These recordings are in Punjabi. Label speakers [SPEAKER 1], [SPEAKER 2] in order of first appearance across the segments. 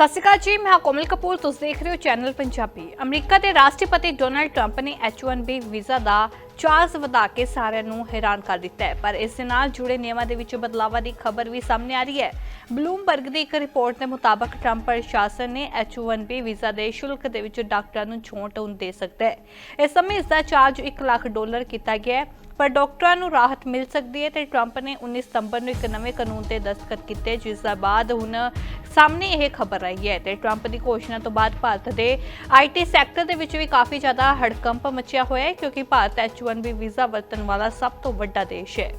[SPEAKER 1] ਸਤਿ ਸ਼੍ਰੀ ਅਕਾਲ ਜੀ, ਮੈਂ ਕੋਮਲ ਕਪੂਰ, ਤੁਸੀਂ ਦੇਖ ਰਹੇ ਹੋ ਚੈਨਲ ਪੰਜਾਬੀ। ਅਮਰੀਕਾ ਦੇ ਰਾਸ਼ਟਰਪਤੀ ਡੋਨਲਡ ਟਰੰਪ ਨੇ H1B ਵੀਜ਼ਾ ਦਾ ਚਾਰਜ ਵਧਾ ਕੇ ਸਾਰਿਆਂ ਨੂੰ ਹੈਰਾਨ ਕਰ ਦਿੱਤਾ ਹੈ। ਪਰ ਇਸ ਦੇ ਨਾਲ ਜੁੜੇ ਨਿਯਮਾਂ ਦੇ ਵਿੱਚ ਬਦਲਾਵਾਂ ਦੀ ਖਬਰ ਵੀ ਸਾਹਮਣੇ ਆ ਰਹੀ ਹੈ। ਬਲੂਮਬਰਗ ਦੀ ਇੱਕ ਰਿਪੋਰਟ ਦੇ ਮੁਤਾਬਕ ਟਰੰਪ ਪ੍ਰਸ਼ਾਸਨ ਨੇ H1B ਵੀਜ਼ਾ ਦੇ ਸ਼ੁਲਕ ਦੇ ਵਿੱਚ ਡਾਕਟਰਾਂ ਨੂੰ ਛੋਟ ਹੁਣ ਦੇ ਸਕਦਾ ਹੈ। ਇਸ ਸਮੇਂ ਇਸ ਦਾ ਚਾਰਜ 1 ਲੱਖ ਡਾਲਰ ਕੀਤਾ ਗਿਆ ਹੈ, ਪਰ ਡਾਕਟਰਾਂ ਨੂੰ ਰਾਹਤ ਮਿਲ ਸਕਦੀ ਹੈ ਤੇ ਟਰੰਪ ਨੇ 19 ਸਤੰਬਰ ਨੂੰ ਇੱਕ ਨਵੇਂ ਕਾਨੂੰਨ ਤੇ ਦਸਤਖਤ ਕੀਤੇ, ਜਿਸ ਦਾ ਬਾਅਦ ਹੁਣ ਸਾਹਮਣੇ ਇਹ ਖਬਰ ਆਈ ਹੈ ਤੇ ਟਰੰਪ ਦੀ ਘੋਸ਼ਣਾ ਤੋਂ ਬਾਅਦ ਭਾਰਤ ਦੇ ਆਈਟੀ ਸੈਕਟਰ ਦੇ ਵਿੱਚ ਵੀ ਕਾਫੀ ਜ਼ਿਆਦਾ ਹੜਕੰਪ ਮਚਿਆ ਹੋਇਆ ਹੈ, ਕਿਉਂਕਿ ਭਾਰਤ ਐਚ H1B ਵੀਜ਼ਾ ਵਰਤਣ ਵਾਲਾ ਸਭ ਤੋਂ ਵੱਡਾ ਦੇਸ਼ ਹੈ।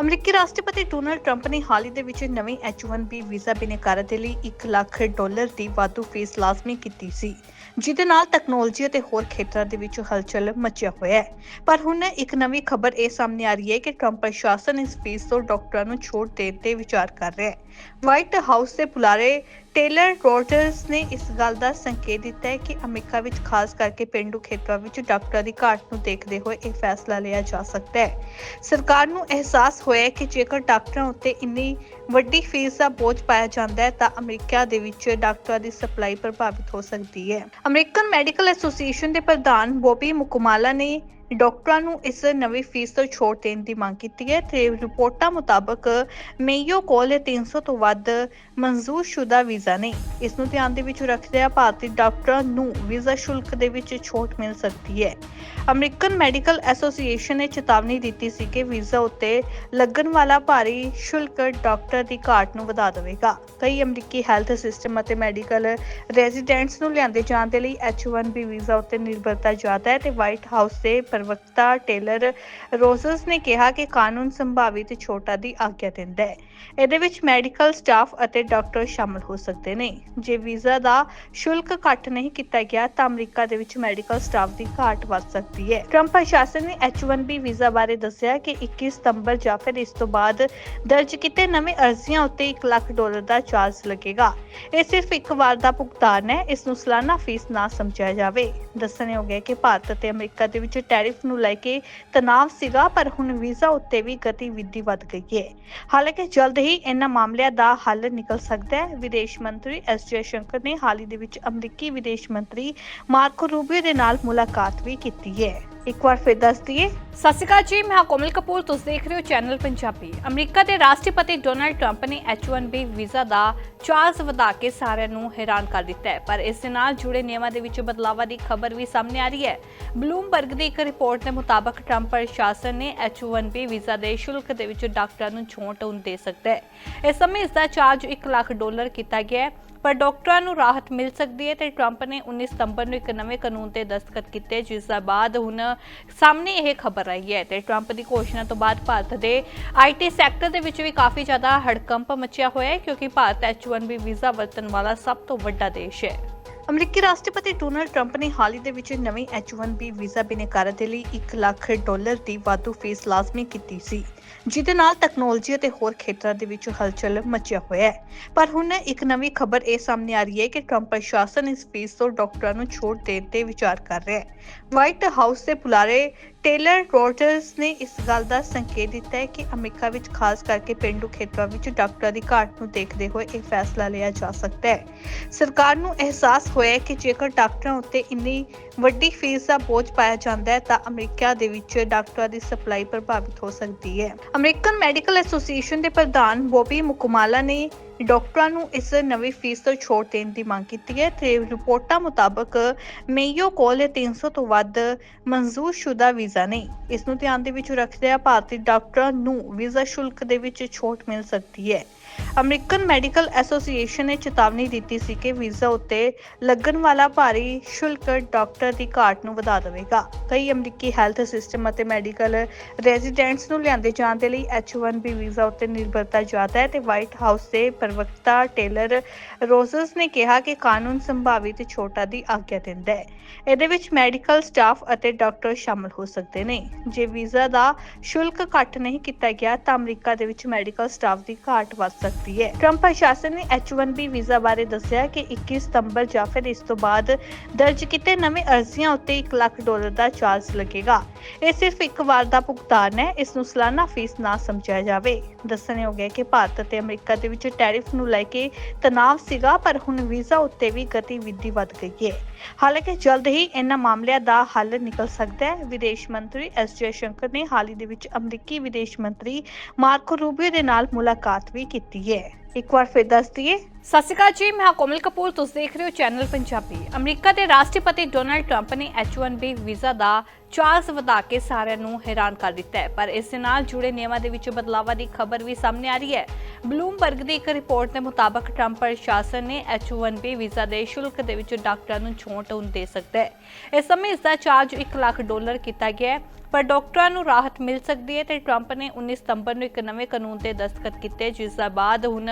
[SPEAKER 1] ਅਮਰੀਕੀ ਰਾਸ਼ਟਰਪਤੀ ਡੋਨਲਡ ਟਰੰਪ ਨੇ ਹਾਲ ਹੀ ਦੇ ਵਿੱਚ ਨਵੀਂ H1B ਵੀਜ਼ਾ ਬਿਨੇਕਾਰਾਂ ਦੇ ਲਈ 1 ਲੱਖ ਡਾਲਰ ਦੀ ਵਾਧੂ ਫੀਸ ਲਾਜ਼ਮੀ ਕੀਤੀ ਸੀ। ਜਿਹਦੇ ਨਾਲ ਟੈਕਨੋਲੋਜੀ ਅਤੇ ਹੋਰ ਖੇਤਰਾਂ ਦੇ ਵਿੱਚ ਹਲਚਲ ਮਚਿਆ ਹੋਇਆ ਹੈ। ਪਰ ਹੁਣ ਇੱਕ ਨਵੀਂ ਖਬਰ ਇਹ ਸਾਹਮਣੇ ਆ ਰਹੀ ਹੈ ਕਿ ਟਰੰਪ ਪ੍ਰਸ਼ਾਸਨ ਇਸ ਫੀਸ ਤੋਂ ਡਾਕਟਰਾਂ ਨੂੰ ਛੋਟ ਦੇਣ ਤੇ ਵਿਚਾਰ ਕਰ ਰਿਹਾ ਹੈ। ਵਾਈਟ ਹਾਊਸ ਦੇ ਬੁਲਾਰੇ ਟੇਲਰ ਰੋਜਰਸ ਨੇ ਇਸ ਗੱਲ ਦਾ ਸੰਕੇਤ ਦਿੱਤਾ ਹੈ ਕਿ ਅਮਰੀਕਾ ਵਿੱਚ ਖਾਸ ਕਰਕੇ ਪਿੰਡੂ ਖੇਤਰਾਂ ਵਿੱਚ ਡਾਕਟਰਾਂ ਦੀ ਘਾਟ ਨੂੰ ਦੇਖਦੇ ਹੋਏ ਇਹ ਫੈਸਲਾ ਲਿਆ ਜਾ ਸਕਦਾ ਹੈ। ਸਰਕਾਰ ਨੂੰ ਅਹਿਸਾਸ ਹੋਇਆ ਹੈ ਕਿ ਜੇਕਰ ਡਾਕਟਰਾਂ ਉੱਤੇ ਇੰਨੀ ਵੱਡੀ ਫੀਸ ਦਾ ਬੋਝ ਪਾਇਆ ਜਾਂਦਾ ਹੈ, ਤਾਂ ਅਮਰੀਕਾ ਦੇ ਵਿੱਚ ਡਾਕਟਰਾਂ ਦੀ ਸਪਲਾਈ ਪ੍ਰਭਾਵਿਤ ਹੋ ਸਕਦੀ ਹੈ। ਅਮਰੀਕਨ ਮੈਡੀਕਲ ਐਸੋਸੀਏਸ਼ਨ ਦੇ ਪ੍ਰਧਾਨ ਬੋਬੀ ਮੁਕਮਾਲਾ ਨੇ ਡਾਕਟਰਾਂ ਨੂੰ ਇਸ ਨਵੀਂ ਫੀਸ ਤੋਂ ਛੋਟ ਦੇਣ ਦੀ ਮੰਗ ਕੀਤੀ ਹੈ ਤੇ ਰਿਪੋਰਟਾਂ ਮੁਤਾਬਕ ਮੇਯੋ ਕੋਲ 300 ਤੋਂ ਵੱਧ ਮਨਜ਼ੂਰਸ਼ੁਦਾ ਵੀਜ਼ਾ ਨੇ। ਇਸ ਨੂੰ ਧਿਆਨ ਦੇ ਵਿੱਚ ਰੱਖਦਿਆਂ ਭਾਰਤੀ ਡਾਕਟਰਾਂ ਨੂੰ ਵੀਜ਼ਾ ਸ਼ੁਲਕ ਦੇ ਵਿੱਚ ਛੋਟ ਮਿਲ ਸਕਦੀ ਹੈ। ਅਮਰੀਕਨ ਮੈਡੀਕਲ ਐਸੋਸੀਏਸ਼ਨ ਨੇ ਚੇਤਾਵਨੀ ਦਿੱਤੀ ਸੀ ਕਿ ਵੀਜ਼ਾ ਉੱਤੇ ਲੱਗਣ ਵਾਲਾ ਭਾਰੀ ਸ਼ੁਲਕ ਡਾਕਟਰ ਦੀ ਘਾਟ ਨੂੰ ਵਧਾ ਦੇਵੇਗਾ। ਕਈ ਅਮਰੀਕੀ ਹੈਲਥ ਸਿਸਟਮ ਅਤੇ ਮੈਡੀਕਲ ਰੈਜ਼ੀਡੈਂਟਸ ਨੂੰ ਲਿਆਂਦੇ ਜਾਣ ਦੇ ਲਈ H1B ਵੀਜ਼ਾ ਉੱਤੇ ਨਿਰਭਰਤਾ ਜ਼ਿਆਦਾ ਹੈ ਤੇ ਵਾਈਟ ਹਾਊਸ ਦੇ ਪ੍ਰਵਕਤਾ ਟੇਲਰ ਰੋਜ਼ਸ ਨੇ ਕਿਹਾ ਕਿ ਕਾਨੂੰਨ ਸੰਭਾਵਿਤ ਛੋਟਾਂ ਦੀ ਆਗਿਆ ਦਿੰਦਾ ਹੈ। ਇਹਦੇ ਵਿੱਚ ਮੈਡੀਕਲ ਸਟਾਫ ਅਤੇ ਡਾਕਟਰ ਸ਼ਾਮਲ ਹੋ ਸਕਦੇ ਨੇ। ਜੇ ਵੀਜ਼ਾ ਦਾ ਸ਼ੁਲਕ ਘੱਟ ਨਹੀਂ ਕੀਤਾ ਗਿਆ, ਤਾਂ ਅਮਰੀਕਾ ਦੇ ਵਿੱਚ ਮੈਡੀਕਲ ਸਟਾਫ ਦੀ ਘਾਟ ਵੱਧ ਸਕਦੀ ਹੈ। ਟਰੰਪ ਪ੍ਰਸ਼ਾਸਨ ਨੇ H1B ਵੀਜ਼ਾ ਬਾਰੇ ਦੱਸਿਆ ਕਿ 21 ਸਤੰਬਰ ਜਾਂ ਫਿਰ ਇਸ ਤੋਂ ਬਾਅਦ ਦਰਜ ਕੀਤੇ ਨਵੇਂ ਅਰਜ਼ੀਆਂ ਉੱਤੇ 1 ਲੱਖ ਡਾਲਰ ਦਾ ਚਾਰਜ ਲੱਗੇਗਾ। ਇਹ ਸਿਰਫ ਇੱਕ ਵਾਰ ਦਾ ਭੁਗਤਾਨ ਹੈ। ਇਸ ਨੂੰ ਸਾਲਾਨਾ ਫੀਸ ਨਾ ਸਮਝਿਆ ਜਾਵੇ। ਦੱਸਣਯੋਗ ਹੈ ਕਿ ਭਾਰਤ ਅਤੇ ਅਮਰੀਕਾ ਦੇ ਵਿੱਚ ਟੈਰਿਫ ਨੂੰ ਲੈ ਕੇ ਤਣਾਅ ਸੀਗਾ, ਪਰ ਹੁਣ ਵੀਜ਼ਾ ਉੱਤੇ ਵੀ ਗਤੀਵਿਧੀ ਵੱਧ ਗਈ ਹੈ। ਹਾਲਾਂਕਿ ਜਲਦ ਹੀ ਇਹਨਾਂ ਮਾਮਲਿਆਂ ਦਾ ਹੱਲ ਨਿਕਲ ਸਕਦਾ ਹੈ। ਵਿਦੇਸ਼ ਮੰਤਰੀ ਐਸ ਜੈ ਸ਼ੰਕਰ ਨੇ ਹਾਲ ਹੀ ਦੇ ਵਿੱਚ ਅਮਰੀਕੀ ਵਿਦੇਸ਼ ਮੰਤਰੀ ਮਾਰਕੋ ਰੂਬੀਓ ਦੇ ਨਾਲ ਮੁਲਾਕਾਤ ਵੀ ਕੀਤੀ ਹੈ। ਇੱਕ ਵਾਰ ਫਿਰ ਦੱਸ ਦਈਏ। ਸਤਿ ਸ਼੍ਰੀ ਅਕਾਲ ਜੀ, ਮੈਂ ਹਾਂ ਕੋਮਲ ਕਪੂਰ, ਤੁਸੀਂ ਦੇਖ ਰਹੇ ਹੋ ਚੈਨਲ ਪੰਜਾਬੀ। ਅਮਰੀਕਾ ਦੇ ਰਾਸ਼ਟਰਪਤੀ ਡੋਨਾਲਡ ਟਰੰਪ ਨੇ H1B ਵੀਜ਼ਾ ਦਾ ਚਾਰਜ ਵਧਾ ਕੇ ਸਾਰਿਆਂ ਨੂੰ ਹੈਰਾਨ ਕਰ ਦਿੱਤਾ ਹੈ, ਪਰ ਇਸ ਦੇ ਨਾਲ ਜੁੜੇ ਨਿਯਮਾਂ ਦੇ ਵਿੱਚ ਬਦਲਾਵਾਂ ਦੀ ਖਬਰ ਵੀ ਸਾਹਮਣੇ ਆ ਰਹੀ ਹੈ। ਬਲੂਮਬਰਗ ਦੀ ਇੱਕ ਰਿਪੋਰਟ ਦੇ ਮੁਤਾਬਕ ਟਰੰਪ ਪ੍ਰਸ਼ਾਸਨ ਨੇ H1B ਵੀਜ਼ਾ ਦੇ ਸ਼ੁਲਕ ਦੇ ਵਿੱਚ ਡਾਕਟਰਾਂ ਨੂੰ ਛੋਟ ਹੁਣ ਦੇ ਸਕਦਾ ਹੈ। ਇਸ ਸਮੇਂ ਇਸ ਦਾ ਚਾਰਜ 1 ਲੱਖ ਡਾਲਰ ਕੀਤਾ ਗਿਆ ਹੈ। ਪਰ ਡਾਕਟਰਾਂ ਨੂੰ ਰਾਹਤ ਮਿਲ ਸਕਦੀ ਹੈ ਤੇ ਟਰੰਪ ਨੇ 19 ਸਤੰਬਰ ਨੂੰ ਇੱਕ ਨਵੇਂ ਕਾਨੂੰਨ ਤੇ ਦਸਤਖਤ ਕੀਤੇ, ਜਿਸ ਦਾ ਬਾਅਦ ਹੁਣ ਸਾਹਮਣੇ ਇਹ ਖਬਰ ਆਈ ਹੈ ਤੇ ਟਰੰਪ ਦੀ ਘੋਸ਼ਣਾ ਤੋਂ ਬਾਅਦ ਭਾਰਤ ਦੇ ਆਈਟੀ ਸੈਕਟਰ ਦੇ ਵਿੱਚ ਵੀ ਕਾਫੀ ਜ਼ਿਆਦਾ ਹੜਕੰਪ ਮਚਿਆ ਹੋਇਆ ਹੈ, ਕਿਉਂਕਿ ਭਾਰਤ H1B ਵੀਜ਼ਾ ਵਰਤਣ ਵਾਲਾ ਸਭ ਤੋਂ ਵੱਡਾ ਦੇਸ਼ ਹੈ। ਅਮਰੀਕੀ ਰਾਸ਼ਟਰਪਤੀ ਡੋਨਾਲਡ ਟਰੰਪ ਨੇ ਹਾਲ ਹੀ ਦੇ ਵਿੱਚ ਨਵੀਂ H1B ਵੀਜ਼ਾ ਬਿਨੇਕਾਰਾਂ ਦੇ ਲਈ 1 ਲੱਖ ਡਾਲਰ ਦੀ ਵਾਧੂ ਫੀਸ ਲਾਜ਼ਮੀ ਕੀਤੀ ਸੀ, ਜਿਹਦੇ ਨਾਲ ਟੈਕਨੋਲੋਜੀ ਅਤੇ ਹੋਰ ਖੇਤਰਾਂ ਦੇ ਵਿੱਚ ਹਲਚਲ ਮਚਿਆ ਹੋਇਆ ਹੈ। ਪਰ ਹੁਣ ਇੱਕ ਨਵੀਂ ਖਬਰ ਇਹ ਸਾਹਮਣੇ ਆ ਰਹੀ ਹੈ ਕਿ ਟਰੰਪ ਪ੍ਰਸ਼ਾਸਨ ਇਸ ਫੀਸ ਤੋਂ ਡਾਕਟਰਾਂ ਨੂੰ ਛੋਟ ਦੇਣ ਤੇ ਵਿਚਾਰ ਕਰ ਰਿਹਾ ਹੈ। ਵਾਈਟ ਹਾਊਸ ਦੇ ਬੁਲਾਰੇ ਟੇਲਰ ਰੋਜਰਸ ਨੇ ਇਸ ਗੱਲ ਦਾ ਸੰਕੇਤ ਦਿੱਤਾ ਹੈ ਕਿ ਅਮਰੀਕਾ ਵਿੱਚ ਖਾਸ ਕਰਕੇ ਪਿੰਡੂ ਖੇਤਰਾਂ ਵਿੱਚ ਡਾਕਟਰਾਂ ਦੀ ਘਾਟ ਨੂੰ ਦੇਖਦੇ ਹੋਏ ਇਹ ਫੈਸਲਾ ਲਿਆ ਜਾ ਸਕਦਾ ਹੈ। ਸਰਕਾਰ ਨੂੰ ਅਹਿਸਾਸ ਹੋਇਆ ਹੈ ਕਿ ਜੇਕਰ ਡਾਕਟਰਾਂ ਉੱਤੇ ਇੰਨੀ ਵੱਡੀ ਫੀਸ ਦਾ ਬੋਝ ਪਾਇਆ ਜਾਂਦਾ ਹੈ, ਤਾਂ ਅਮਰੀਕਾ ਦੇ ਵਿੱਚ ਡਾਕਟਰਾਂ ਦੀ ਸਪਲਾਈ ਪ੍ਰਭਾਵਿਤ ਹੋ ਸਕਦੀ ਹੈ। ਅਮਰੀਕਨ ਮੈਡੀਕਲ ਐਸੋਸੀਏਸ਼ਨ ਦੇ ਪ੍ਰਧਾਨ ਬੋਬੀ ਮੁਕਮਾਲਾ ਨੇ ਡਾਕਟਰਾਂ ਨੂੰ ਇਸ ਨਵੀਂ ਫੀਸ ਤੋਂ ਛੋਟ ਦੇਣ ਦੀ ਮੰਗ ਕੀਤੀ ਹੈ। ਤੇ ਰਿਪੋਰਟਾਂ ਮੁਤਾਬਕ ਮੇਯੋ ਕੋਲ 300 ਤੋਂ ਵੱਧ ਮਨਜ਼ੂਰਸ਼ੁਦਾ ਵੀਜ਼ਾ ਨਹੀਂ ਇਸ ਨੂੰ ਧਿਆਨ ਦੇ ਵਿੱਚ ਰੱਖਦਿਆਂ ਭਾਰਤੀ ਡਾਕਟਰਾਂ ਨੂੰ ਵੀਜ਼ਾ ਸ਼ੁਲਕ ਦੇ ਵਿੱਚ ਛੋਟ ਮਿਲ ਸਕਦੀ ਹੈ। ਅਮਰੀਕਨ ਮੈਡੀਕਲ ਐਸੋਸੀਏਸ਼ਨ ਨੇ ਚੇਤਾਵਨੀ ਦਿੱਤੀ ਸੀ ਕਿ ਵੀਜ਼ਾ ਉੱਤੇ ਲੱਗਣ ਵਾਲਾ ਭਾਰੀ ਸ਼ੁਲਕ ਡਾਕਟਰ ਦੀ ਘਾਟ ਨੂੰ ਵਧਾ ਦੇਵੇਗਾ। ਕਈ ਅਮਰੀਕੀ ਹੈਲਥ ਸਿਸਟਮ ਅਤੇ ਮੈਡੀਕਲ ਰੈਜ਼ੀਡੈਂਟਸ ਨੂੰ ਲਿਆਂਦੇ ਜਾਣ ਦੇ ਲਈ H1B ਵੀਜ਼ਾ ਉੱਤੇ ਨਿਰਭਰਤਾ ਜ਼ਿਆਦਾ ਹੈ ਤੇ ਵਾਈਟ ਹਾਊਸ ਦੇ ਪ੍ਰਵਕਤਾ ਟੇਲਰ ਰੋਜ਼ਸ ਨੇ ਕਿਹਾ ਕਿ ਕਾਨੂੰਨ ਸੰਭਾਵਿਤ ਛੋਟਾ ਦੀ ਆਗਿਆ ਦਿੰਦਾ ਹੈ। ਇਹਦੇ ਵਿੱਚ ਮੈਡੀਕਲ ਸਟਾਫ ਅਤੇ ਡਾਕਟਰ ਸ਼ਾਮਲ ਹੋ ਸਕਦੇ ਨੇ। ਜੇ ਵੀਜ਼ਾ ਦਾ ਸ਼ੁਲਕ ਘੱਟ ਨਹੀਂ ਕੀਤਾ ਗਿਆ ਤਾਂ ਅਮਰੀਕਾ ਦੇ ਵਿੱਚ ਮੈਡੀਕਲ ਸਟਾਫ ਦੀ ਘਾਟ ਵੱਧ ਸਕਦੀ ਸਕਦੀ ਹੈ। ਟਰੰਪ ਪ੍ਰਸ਼ਾਸਨ ਨੇ H1B ਵੀਜ਼ਾ ਬਾਰੇ ਦੱਸਿਆ ਕਿ 21 ਸਤੰਬਰ ਜਾਂ ਫਿਰ ਇਸ ਤੋਂ ਬਾਅਦ ਦਰਜ ਕੀਤੇ ਨਵੇਂ ਅਰਜ਼ੀਆਂ ਉੱਤੇ 1 ਲੱਖ ਡਾਲਰ ਦਾ ਚਾਰਜ ਲੱਗੇਗਾ। ਇਹ ਸਿਰਫ ਇੱਕ ਵਾਰ ਦਾ ਭੁਗਤਾਨ ਹੈ। ਇਸ ਨੂੰ ਸਾਲਾਨਾ ਫੀਸ ਨਾ ਸਮਝਿਆ ਜਾਵੇ। ਦੱਸਣਯੋਗ ਹੈ ਕਿ ਭਾਰਤ ਅਤੇ ਅਮਰੀਕਾ ਦੇ ਵਿੱਚ ਟੈਰਿਫ ਨੂੰ ਲੈ ਕੇ ਤਣਾਅ ਸੀਗਾ, ਪਰ ਹੁਣ ਵੀਜ਼ਾ ਉੱਤੇ ਵੀ ਗਤੀਵਿਧੀ ਵੱਧ ਗਈ ਹੈ। ਹਾਲਾਂਕਿ ਜਲਦ ਹੀ ਇਹਨਾਂ ਮਾਮਲਿਆਂ ਦਾ ਹੱਲ ਨਿਕਲ ਸਕਦਾ ਹੈ। ਵਿਦੇਸ਼ ਮੰਤਰੀ ਐਸ ਜੈ ਸ਼ੰਕਰ ਨੇ ਹਾਲ ਹੀ ਦੇ ਵਿੱਚ ਅਮਰੀਕੀ ਵਿਦੇਸ਼ ਮੰਤਰੀ ਮਾਰਕੋ ਰੂਬੀਓ ਦੇ ਨਾਲ ਮੁਲਾਕਾਤ ਵੀ ਕੀਤੀ ਹੈ। ਇੱਕ ਵਾਰ ਫਿਰ ਦੱਸ ਦਈਏ ਸਤਿ ਸ਼੍ਰੀ ਅਕਾਲ ਜੀ, ਮੈਂ ਕੋਮਲ ਕਪੂਰ, ਤੁਸੀਂ ਦੇਖ ਰਹੇ ਹੋ ਚੈਨਲ ਪੰਜਾਬੀ। ਅਮਰੀਕਾ ਦੇ ਰਾਸ਼ਟਰਪਤੀ ਡੋਨਲਡ ਟਰੰਪ ਨੇ H1B ਵੀਜ਼ਾ ਦਾ ਚਾਰਜ ਵਧਾ ਕੇ ਸਾਰਿਆਂ ਨੂੰ ਹੈਰਾਨ ਕਰ ਦਿੱਤਾ ਹੈ, ਪਰ ਇਸ ਦੇ ਨਾਲ ਜੁੜੇ ਨਿਯਮਾਂ ਦੇ ਵਿੱਚ ਬਦਲਾਵਾਂ ਦੀ ਖਬਰ ਵੀ ਸਾਹਮਣੇ ਆ ਰਹੀ ਹੈ। ਬਲੂਮਬਰਗ ਦੀ ਇੱਕ ਰਿਪੋਰਟ ਦੇ ਮੁਤਾਬਕ ਟਰੰਪ ਪ੍ਰਸ਼ਾਸਨ ਨੇ H1B ਵੀਜ਼ਾ ਦੇ ਸ਼ੁਲਕ ਦੇ ਵਿੱਚ ਡਾਕਟਰਾਂ ਨੂੰ ਛੋਟ ਹੁਣ ਦੇ ਸਕਦਾ ਹੈ। ਇਸ ਸਮੇਂ ਇਸ ਦਾ ਚਾਰਜ 1 ਲੱਖ ਡਾਲਰ ਕੀਤਾ ਗਿਆ ਹੈ, ਪਰ ਡਾਕਟਰਾਂ ਨੂੰ ਰਾਹਤ ਮਿਲ ਸਕਦੀ ਹੈ ਤੇ ਟਰੰਪ ਨੇ 19 ਸਤੰਬਰ ਨੂੰ ਇੱਕ ਨਵੇਂ ਕਾਨੂੰਨ ਤੇ ਦਸਤਖਤ ਕੀਤੇ ਜਿਸ ਦਾ ਬਾਅਦ ਹੁਣ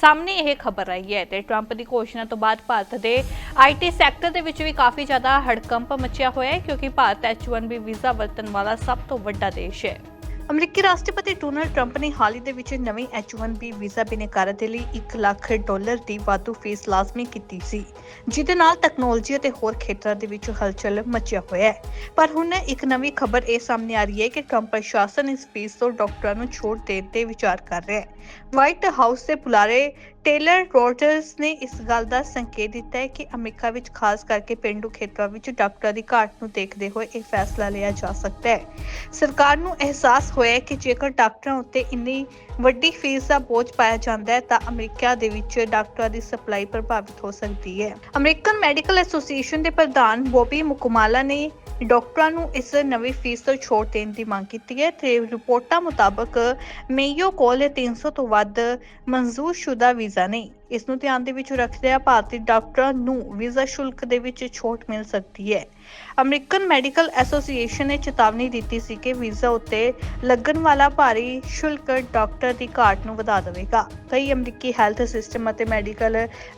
[SPEAKER 1] ਸਾਹਮਣੇ ਇਹ ਖਬਰ ਆਈ ਹੈ ਤੇ ਟਰੰਪ ਦੀ ਘੋਸ਼ਣਾ ਤੋਂ ਬਾਅਦ ਭਾਰਤ ਦੇ ਆਈਟੀ ਸੈਕਟਰ ਦੇ ਵਿੱਚ ਵੀ ਕਾਫੀ ਜ਼ਿਆਦਾ ਹੜਕੰਪ ਮਚਿਆ ਹੋਇਆ ਹੈ, ਕਿਉਂਕਿ ਭਾਰਤ H1B ਵੀਜ਼ਾ ਵਰਤਣ ਵਾਲਾ ਸਭ ਤੋਂ ਵੱਡਾ ਦੇਸ਼ ਹੈ। ਅਮਰੀਕੀ ਰਾਸ਼ਟਰਪਤੀ ਡੋਨਾਲਡ ਟਰੰਪ ਨੇ ਹਾਲ ਹੀ ਦੇ ਵਿੱਚ ਨਵੀਂ H1B ਵੀਜ਼ਾ ਬਿਨੇਕਾਰਾਂ ਦੇ ਲਈ 1 ਲੱਖ ਡਾਲਰ ਦੀ ਵਾਧੂ ਫੀਸ ਲਾਜ਼ਮੀ ਕੀਤੀ ਸੀ, ਜਿਹਦੇ ਨਾਲ ਟੈਕਨੋਲੋਜੀ ਅਤੇ ਹੋਰ ਖੇਤਰਾਂ ਦੇ ਵਿੱਚ ਹਲਚਲ ਮਚਿਆ ਹੋਇਆ ਹੈ। ਪਰ ਹੁਣ ਇੱਕ ਨਵੀਂ ਖਬਰ ਇਹ ਸਾਹਮਣੇ ਆ ਰਹੀ ਹੈ ਕਿ ਟਰੰਪ ਪ੍ਰਸ਼ਾਸਨ ਇਸ ਫੀਸ ਤੋਂ ਡਾਕਟਰਾਂ ਨੂੰ ਛੋਟ ਦੇਣ ਤੇ ਵਿਚਾਰ ਕਰ ਰਿਹਾ ਹੈ। ਵਾਈਟ ਹਾਊਸ ਦੇ ਬੁਲਾਰੇ ਟੇਲਰ ਰੋਜਰਸ ਨੇ ਇਸ ਗੱਲ ਦਾ ਸੰਕੇਤ ਦਿੱਤਾ ਹੈ ਕਿ ਅਮਰੀਕਾ ਵਿੱਚ ਖਾਸ ਕਰਕੇ ਪਿੰਡੂ ਖੇਤਰਾਂ ਵਿੱਚ ਡਾਕਟਰਾਂ ਦੀ ਘਾਟ ਨੂੰ ਦੇਖਦੇ ਹੋਏ ਇਹ ਫੈਸਲਾ ਲਿਆ ਜਾ ਸਕਦਾ ਹੈ। ਸਰਕਾਰ ਨੂੰ ਅਹਿਸਾਸ ਹੋਇਆ ਕਿ ਜੇਕਰ ਡਾਕਟਰਾਂ ਉੱਤੇ ਇੰਨੀ ਵੱਡੀ ਫੀਸ ਦਾ ਬੋਝ ਪਾਇਆ ਜਾਂਦਾ ਹੈ, ਤਾਂ ਅਮਰੀਕਾ ਦੇ ਵਿੱਚ ਡਾਕਟਰਾਂ ਦੀ ਸਪਲਾਈ ਪ੍ਰਭਾਵਿਤ ਹੋ ਸਕਦੀ ਹੈ। ਅਮਰੀਕਨ ਮੈਡੀਕਲ ਐਸੋਸੀਏਸ਼ਨ ਦੇ ਪ੍ਰਧਾਨ ਬੋਬੀ ਮੁਕਮਾਲਾ ਨੇ ਡਾਕਟਰਾਂ ਨੂੰ ਇਸ ਨਵੀਂ ਫੀਸ ਤੋਂ ਛੋਟ ਦੇਣ ਦੀ ਮੰਗ ਕੀਤੀ ਹੈ ਤੇ ਰਿਪੋਰਟਾਂ ਮੁਤਾਬਕ ਮੇਯੋ ਕੋਲ 300 ਤੋਂ ਵੱਧ ਮਨਜ਼ੂਰ ਸ਼ੁਦਾ ਵੀਜ਼ਾ ਨਹੀਂ ਇਸ ਨੂੰ ਧਿਆਨ ਦੇ ਵਿੱਚ ਰੱਖਦਿਆਂ ਭਾਰਤੀ ਡਾਕਟਰਾਂ ਨੂੰ ਵੀਜ਼ਾ ਸ਼ੁਲਕ ਦੇ ਵਿੱਚ ਛੋਟ ਮਿਲ ਸਕਦੀ ਹੈ। ਅਮਰੀਕਨ ਮੈਡੀਕਲ ਐਸੋਸੀਏਸ਼ਨ ਨੇ ਚੇਤਾਵਨੀ ਦਿੱਤੀ ਸੀ ਕਿ ਵੀਜ਼ਾ ਉੱਤੇ ਲੱਗਣ ਵਾਲਾ ਭਾਰੀ ਸ਼ੁਲਕ ਡਾਕਟਰ ਦੀ ਘਾਟ ਨੂੰ ਵਧਾ ਦੇਵੇਗਾ। ਕਈ ਅਮਰੀਕੀ ਹੈਲਥ ਸਿਸਟਮ ਅਤੇ ਮੈਡੀਕਲ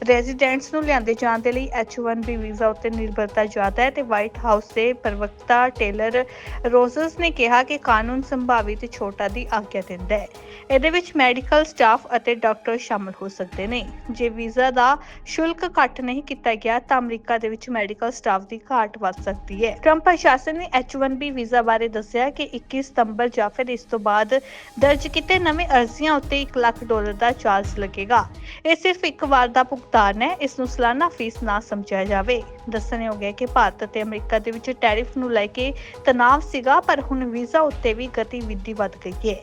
[SPEAKER 1] ਰੈਜ਼ੀਡੈਂਟਸ ਨੂੰ ਲਿਆਂਦੇ ਜਾਣ ਦੇ ਲਈ H1B ਵੀਜ਼ਾ ਉੱਤੇ ਨਿਰਭਰਤਾ ਜ਼ਿਆਦਾ ਹੈ ਤੇ ਵਾਈਟ ਹਾਊਸ ਦੇ ਪ੍ਰਵਕਤਾ ਟੇਲਰ ਰੋਜ਼ਸ ਨੇ ਕਿਹਾ ਕਿ ਕਾਨੂੰਨ ਸੰਭਾਵਿਤ ਛੋਟਾਂ ਦੀ ਆਗਿਆ ਦਿੰਦਾ ਹੈ। ਇਹਦੇ ਵਿੱਚ ਮੈਡੀਕਲ ਸਟਾਫ ਅਤੇ ਡਾਕਟਰ ਸ਼ਾਮਲ ਹੋ ਸਕਦੇ ਨੇ। ਜੇ ਵੀਜ਼ਾ ਦਾ ਸ਼ੁਲਕ ਘੱਟ ਨਹੀਂ ਕੀਤਾ ਗਿਆ, ਤਾਂ ਅਮਰੀਕਾ ਦੇ ਵਿੱਚ ਮੈਡੀਕਲ ਸਟਾਫ ਦੀ ਘਾਟ ਵੱਧ ਸਕਦੀ ਹੈ। ਟਰੰਪ ਪ੍ਰਸ਼ਾਸਨ ਨੇ H1B ਵੀਜ਼ਾ ਬਾਰੇ ਦੱਸਿਆ ਕਿ 21 ਸਤੰਬਰ ਜਾਂ ਫਿਰ ਇਸ ਤੋਂ ਬਾਅਦ ਦਰਜ ਕੀਤੇ ਨਵੇਂ ਅਰਜ਼ੀਆਂ ਉੱਤੇ 1 ਲੱਖ ਡਾਲਰ ਦਾ ਚਾਰਜ ਲੱਗੇਗਾ। ਇਹ ਸਿਰਫ ਇੱਕ ਵਾਰ ਦਾ ਭੁਗਤਾਨ ਹੈ, ਇਸ ਨੂੰ ਸਾਲਾਨਾ ਫੀਸ ਨਾ ਸਮਝਿਆ ਜਾਵੇ। ਦੱਸਣਯੋਗ ਹੈ ਕਿ ਭਾਰਤ ਅਤੇ ਅਮਰੀਕਾ ਦੇ ਵਿੱਚ ਟੈਰਿਫ ਨੂੰ ਲੈ ਕੇ ਤਣਾਅ ਸੀਗਾ, ਪਰ ਹੁਣ ਵੀਜ਼ਾ ਉੱਤੇ ਵੀ ਗਤੀਵਿਧੀ ਵੱਧ ਗਈ ਹੈ।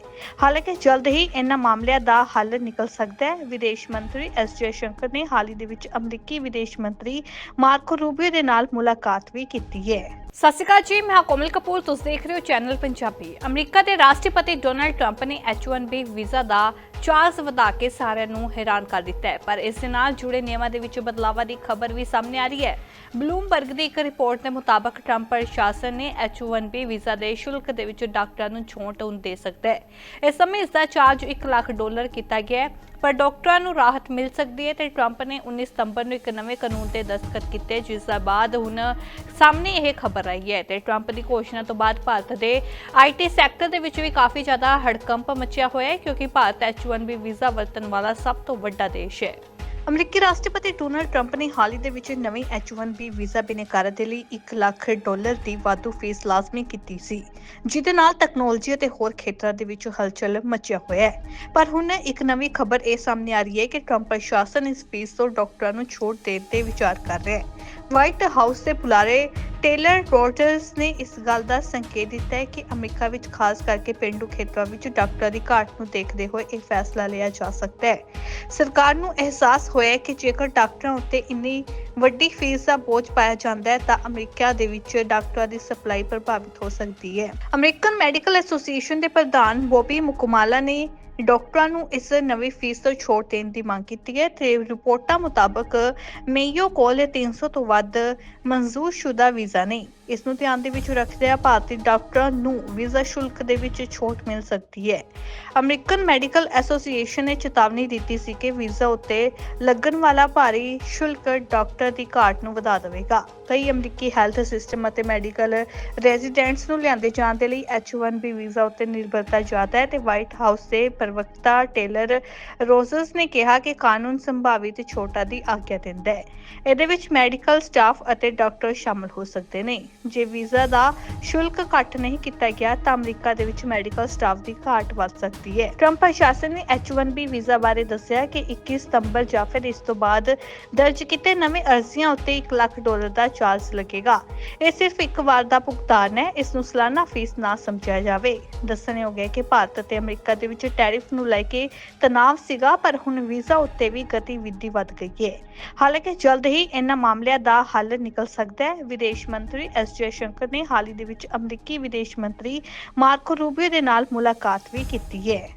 [SPEAKER 1] ਹਾਲਾਂਕਿ ਜਲਦ ਹੀ ਇਹਨਾਂ ਮਾਮਲਿਆਂ ਦਾ ਹੱਲ ਨਿਕਲ ਸਕਦਾ ਹੈ। ਵਿਦੇਸ਼ ਮੰਤਰੀ ਐਸ ਜੈਸ਼ੰਕਰ ਨੇ ਹਾਲ ਹੀ ਦੇ ਵਿੱਚ ਅਮਰੀਕੀ ਵਿਦੇਸ਼ ਮੰਤਰੀ ਮਾਰਕੋ ਰੂਬੀਓ ਦੇ ਨਾਲ ਮੁਲਾਕਾਤ ਵੀ ਕੀਤੀ ਹੈ। ਸਤਿ ਸ਼੍ਰੀ ਅਕਾਲ ਜੀ, ਮੈਂ ਕੋਮਲ ਕਪੂਰ, ਤੁਸੀਂ ਦੇਖ ਰਹੇ ਹੋ ਚੈਨਲ ਪੰਜਾਬੀ। ਅਮਰੀਕਾ ਦੇ ਰਾਸ਼ਟਰਪਤੀ ਡੋਨਲਡ ਟਰੰਪ ਨੇ H1B ਵੀਜ਼ਾ ਦਾ ਚਾਰਜ ਵਧਾ ਕੇ ਸਾਰਿਆਂ ਨੂੰ ਹੈਰਾਨ ਕਰ ਦਿੱਤਾ ਹੈ, ਪਰ ਇਸ ਦੇ ਨਾਲ ਜੁੜੇ ਨਿਯਮਾਂ ਦੇ ਵਿੱਚ ਬਦਲਾਵਾਂ ਦੀ ਖਬਰ ਵੀ ਸਾਹਮਣੇ ਆ ਰਹੀ ਹੈ। ਬਲੂਮਬਰਗ ਦੀ ਇੱਕ ਰਿਪੋਰਟ ਦੇ ਮੁਤਾਬਕ ਟਰੰਪ ਪ੍ਰਸ਼ਾਸਨ ਨੇ H1B ਵੀਜ਼ਾ ਦੇ ਸ਼ੁਲਕ ਦੇ ਵਿੱਚ ਡਾਕਟਰਾਂ ਨੂੰ ਛੋਟ ਹੁਣ ਦੇ ਸਕਦਾ ਹੈ। ਇਸ ਸਮੇਂ ਇਸ ਦਾ ਚਾਰਜ 1 ਲੱਖ ਡਾਲਰ ਕੀਤਾ ਗਿਆ ਹੈ, ਪਰ ਡਾਕਟਰਾਂ ਨੂੰ ਰਾਹਤ ਮਿਲ ਸਕਦੀ ਹੈ ਤੇ ਟਰੰਪ ਨੇ 19 ਸਤੰਬਰ ਨੂੰ ਇੱਕ ਨਵੇਂ ਕਾਨੂੰਨ ਤੇ ਦਸਤਖਤ ਕੀਤੇ, ਜਿਸ ਦਾ ਬਾਅਦ ਹੁਣ ਸਾਹਮਣੇ ਇਹ ਖਬਰ ਆਈ ਹੈ ਤੇ ਟਰੰਪ ਦੀ ਘੋਸ਼ਣਾ ਤੋਂ ਬਾਅਦ ਭਾਰਤ ਦੇ ਆਈਟੀ ਸੈਕਟਰ ਦੇ ਵਿੱਚ ਵੀ ਕਾਫੀ ਜ਼ਿਆਦਾ ਹੜਕੰਪ ਮਚਿਆ ਹੋਇਆ ਹੈ, ਕਿਉਂਕਿ ਭਾਰਤ H1B ਵੀਜ਼ਾ ਵਰਤਣ ਵਾਲਾ ਸਭ ਤੋਂ ਵੱਡਾ ਦੇਸ਼ ਹੈ। ਅਮਰੀਕੀ ਰਾਸ਼ਟਰਪਤੀ ਡੋਨਾਲਡ ਟਰੰਪ ਨੇ ਹਾਲ ਹੀ ਦੇ ਵਿੱਚ ਨਵੀਂ H1B ਵੀਜ਼ਾ ਬਿਨੇਕਾਰਾਂ ਦੇ ਲਈ 1 ਲੱਖ ਡਾਲਰ ਦੀ ਵਾਧੂ ਫੀਸ ਲਾਜ਼ਮੀ ਕੀਤੀ ਸੀ, ਜਿਹਦੇ ਨਾਲ ਟੈਕਨੋਲੋਜੀ ਅਤੇ ਹੋਰ ਖੇਤਰਾਂ ਦੇ ਵਿੱਚ ਹਲਚਲ ਮਚਿਆ ਹੋਇਆ ਹੈ। ਪਰ ਹੁਣ ਇੱਕ ਨਵੀਂ ਖਬਰ ਇਹ ਸਾਹਮਣੇ ਆ ਰਹੀ ਹੈ ਕਿ ਟਰੰਪ ਪ੍ਰਸ਼ਾਸਨ ਇਸ ਫੀਸ ਤੋਂ ਡਾਕਟਰਾਂ ਨੂੰ ਛੋਟ ਦੇਣ ਤੇ ਵਿਚਾਰ ਕਰ ਰਿਹਾ ਹੈ। ਵਾਈਟ ਹਾਊਸ ਦੇ ਬੁਲਾਰੇ ਟੇਲਰ ਰੋਜਰਸ ਨੇ ਇਸ ਗੱਲ ਦਾ ਸੰਕੇਤ ਦਿੱਤਾ ਹੈ ਕਿ ਅਮਰੀਕਾ ਵਿੱਚ ਖਾਸ ਕਰਕੇ ਪਿੰਡੂ ਖੇਤਰਾਂ ਵਿੱਚ ਡਾਕਟਰਾਂ ਦੀ ਘਾਟ ਨੂੰ ਦੇਖਦੇ ਹੋਏ ਇਹ ਫੈਸਲਾ ਲਿਆ ਜਾ ਸਕਦਾ ਹੈ। ਸਰਕਾਰ ਨੂੰ ਅਹਿਸਾਸ ਹੋਇਆ ਹੈ ਕਿ ਜੇਕਰ ਡਾਕਟਰਾਂ ਉੱਤੇ ਇੰਨੀ ਵੱਡੀ ਫੀਸ ਦਾ ਬੋਝ ਪਾਇਆ ਜਾਂਦਾ ਹੈ, ਤਾਂ ਅਮਰੀਕਾ ਦੇ ਵਿੱਚ ਡਾਕਟਰਾਂ ਦੀ ਸਪਲਾਈ ਪ੍ਰਭਾਵਿਤ ਹੋ ਸਕਦੀ ਹੈ। ਅਮਰੀਕਨ ਮੈਡੀਕਲ ਐਸੋਸੀਏਸ਼ਨ ਦੇ ਪ੍ਰਧਾਨ ਬੋਬੀ ਮੁਕਮਾਲਾ ਨੇ ਡਾਕਟਰਾਂ ਨੂੰ ਇਸ ਨਵੀਂ ਫੀਸ ਤੋਂ ਛੋਟ ਦੇਣ ਦੀ ਮੰਗ ਕੀਤੀ ਹੈ ਤੇ ਰਿਪੋਰਟਾਂ ਮੁਤਾਬਕ ਮੇਯੋ ਕੋਲ 300 ਤੋਂ ਵੱਧ ਮਨਜ਼ੂਰਸ਼ੁਦਾ ਵੀਜ਼ਾ ਨਹੀਂ। ਇਸ ਨੂੰ ਧਿਆਨ ਦੇ ਵਿੱਚ ਰੱਖਦਿਆਂ ਭਾਰਤੀ ਡਾਕਟਰਾਂ ਨੂੰ ਵੀਜ਼ਾ ਸ਼ੁਲਕ ਦੇ ਵਿੱਚ ਛੋਟ ਮਿਲ ਸਕਦੀ ਹੈ। ਅਮਰੀਕਨ ਮੈਡੀਕਲ ਐਸੋਸੀਏਸ਼ਨ ਨੇ ਚੇਤਾਵਨੀ ਦਿੱਤੀ ਸੀ ਕਿ ਵੀਜ਼ਾ ਉੱਤੇ ਲੱਗਣ ਵਾਲਾ ਭਾਰੀ ਸ਼ੁਲਕ ਡਾਕਟਰ ਦੀ ਘਾਟ ਨੂੰ ਵਧਾ ਦੇਵੇਗਾ। ਕਈ ਅਮਰੀਕੀ ਹੈਲਥ ਸਿਸਟਮ ਅਤੇ ਮੈਡੀਕਲ ਰੈਜ਼ੀਡੈਂਟਸ ਨੂੰ ਲਿਆਂਦੇ ਜਾਣ ਦੇ ਲਈ H1B ਵੀਜ਼ਾ ਉੱਤੇ ਨਿਰਭਰਤਾ ਜ਼ਿਆਦਾ ਹੈ ਤੇ ਵਾਈਟ ਹਾਊਸ ਦੇ ਪ੍ਰਵਕਤਾ ਟੇਲਰ ਰੋਜ਼ਸ ਨੇ ਕਿਹਾ ਕਿ ਕਾਨੂੰਨ ਸੰਭਾਵਿਤ ਛੋਟਾਂ ਦੀ ਆਗਿਆ ਦਿੰਦਾ ਹੈ। ਇਹਦੇ ਵਿੱਚ ਮੈਡੀਕਲ ਸਟਾਫ ਅਤੇ ਡਾਕਟਰ ਸ਼ਾਮਲ ਹੋ ਸਕਦੇ ਨੇ। ਜੇ ਵੀਜ਼ਾ ਦਾ ਸ਼ੁਲਕ ਘੱਟ ਨਹੀਂ ਕੀਤਾ ਗਿਆ ਤਾਂ ਅਮਰੀਕਾ ਦੇ ਵਿੱਚ ਮੈਡੀਕਲ ਸਟਾਫ ਦੀ ਘਾਟ ਵੱਧ ਸਕਦੀ ਹੈ। ਟਰੰਪ ਪ੍ਰਸ਼ਾਸਨ ਨੇ H1B ਵੀਜ਼ਾ ਬਾਰੇ ਦੱਸਿਆ ਕਿ 21 ਸਤੰਬਰ ਜਾਂ ਫਿਰ ਇਸ ਤੋਂ ਬਾਅਦ ਦਰਜ ਕੀਤੇ ਨਵੇਂ ਅਰਜ਼ੀਆਂ ਉੱਤੇ 1 ਲੱਖ ਡਾਲਰ ਦਾ ਚਾਰਜ ਲੱਗੇਗਾ। ਇਹ ਸਿਰਫ ਇੱਕ ਵਾਰ ਦਾ ਭੁਗਤਾਨ ਹੈ, ਇਸ ਨੂੰ ਸਾਲਾਨਾ ਫੀਸ ਨਾ ਸਮਝਿਆ ਜਾਵੇ। ਦੱਸਣਯੋਗ ਹੈ ਕਿ ਭਾਰਤ ਅਤੇ ਅਮਰੀਕਾ ਦੇ ਵਿੱਚ ਟੈਰਿਫ ਨੂੰ ਲੈ ਕੇ ਤਣਾਅ ਸੀਗਾ, ਪਰ ਹੁਣ ਵੀਜ਼ਾ ਉੱਤੇ ਵੀ ਗਤੀਵਿਧੀ ਵੱਧ ਗਈ ਹੈ। ਹਾਲਾਂਕਿ ਜਲਦ ਹੀ ਇਹਨਾਂ ਮਾਮਲਿਆਂ ਦਾ ਹੱਲ ਨਿਕਲ ਸਕਦਾ ਹੈ। ਵਿਦੇਸ਼ ਮੰਤਰੀ ਐਸ ਜੈ ਸ਼ੰਕਰ ਨੇ ਹਾਲ ਹੀ ਦੇ ਵਿੱਚ ਅਮਰੀਕੀ ਵਿਦੇਸ਼ ਮੰਤਰੀ ਮਾਰਕੋ ਰੂਬੀਓ ਦੇ ਨਾਲ ਮੁਲਾਕਾਤ ਵੀ ਕੀਤੀ ਹੈ।